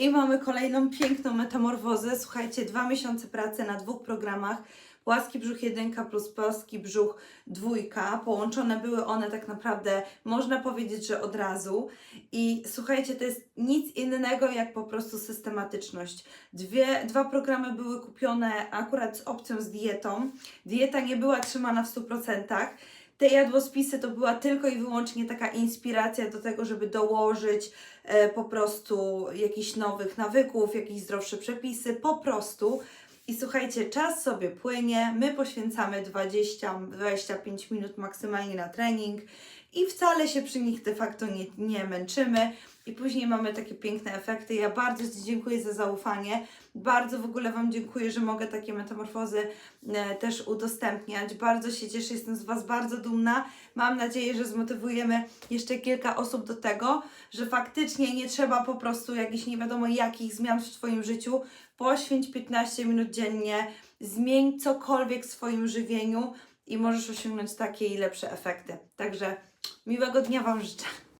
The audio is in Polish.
I mamy kolejną piękną metamorfozę. Słuchajcie, dwa miesiące pracy na dwóch programach. Płaski brzuch 1 plus płaski brzuch 2. Połączone były one tak naprawdę, można powiedzieć, że od razu. I słuchajcie, to jest nic innego jak po prostu systematyczność. Dwie, dwa programy były kupione akurat z opcją z dietą. Dieta nie była trzymana w 100%. Te jadłospisy to była tylko i wyłącznie taka inspiracja do tego, żeby dołożyć e, po prostu jakichś nowych nawyków, jakieś zdrowsze przepisy, po prostu. I słuchajcie, czas sobie płynie, my poświęcamy 20-25 minut maksymalnie na trening i wcale się przy nich de facto nie, nie męczymy. I później mamy takie piękne efekty. Ja bardzo Ci dziękuję za zaufanie. Bardzo w ogóle Wam dziękuję, że mogę takie metamorfozy e, też udostępniać. Bardzo się cieszę, jestem z Was bardzo dumna. Mam nadzieję, że zmotywujemy jeszcze kilka osób do tego, że faktycznie nie trzeba po prostu jakichś nie wiadomo jakich zmian w Twoim życiu. Poświęć 15 minut dziennie, zmień cokolwiek w swoim żywieniu i możesz osiągnąć takie i lepsze efekty. Także miłego dnia Wam życzę.